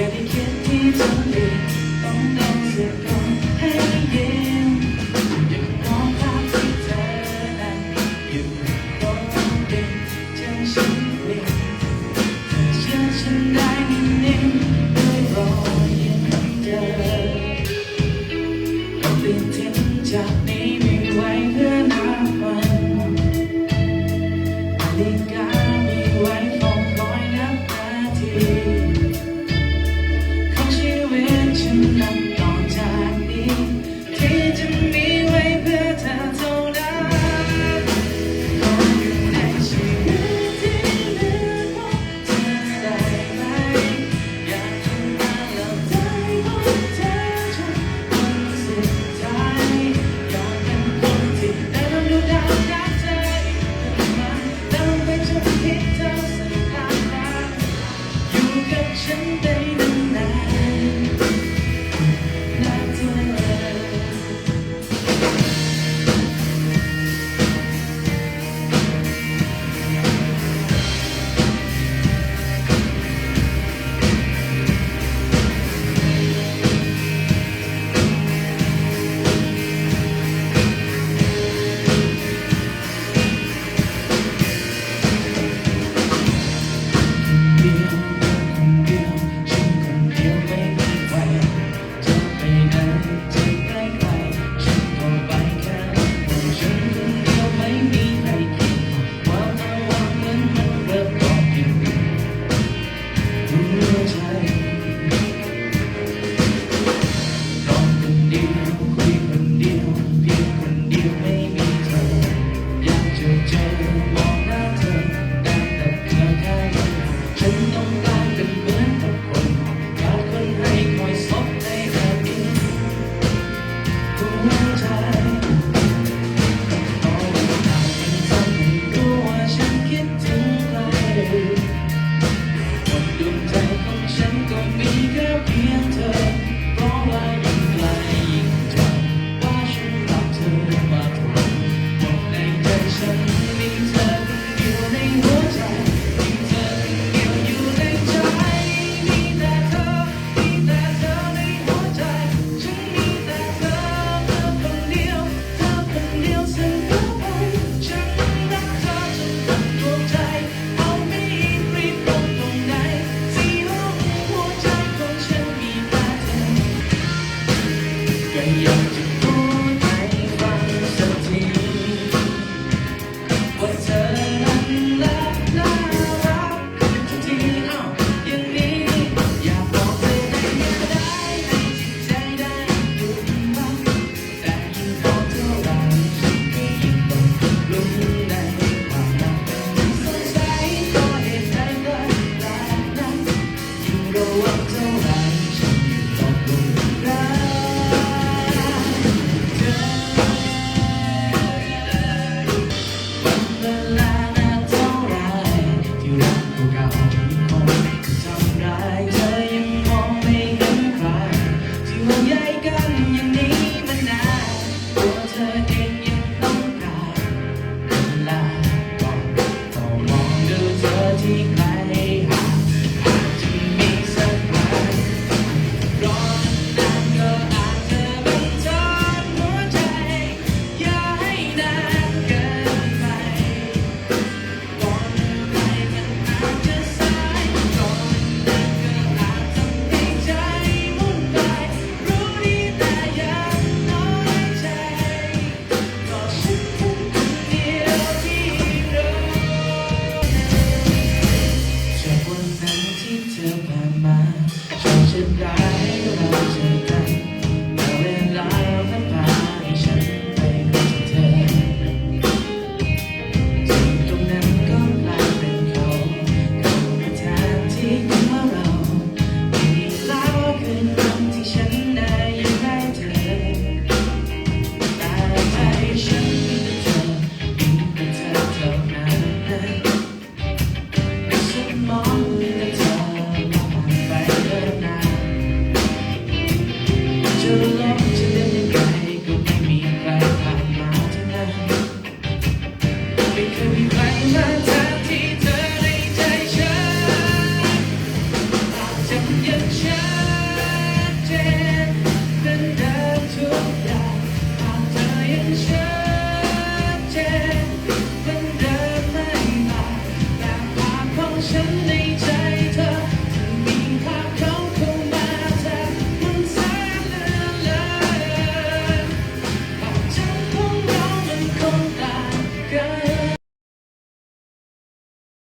อย่าไปคิดที่จะดีต้องทำเสียก่อนให้ยิ้ยังมองภาพที่เธออยู่ตรงเด่นจฉันเปลี่เชื่อฉันได้นิ่งๆดยรอยยิ้มเธอเปลี่นทิ้งจากนี้ไว้เพื่อนับวันอดีต Jim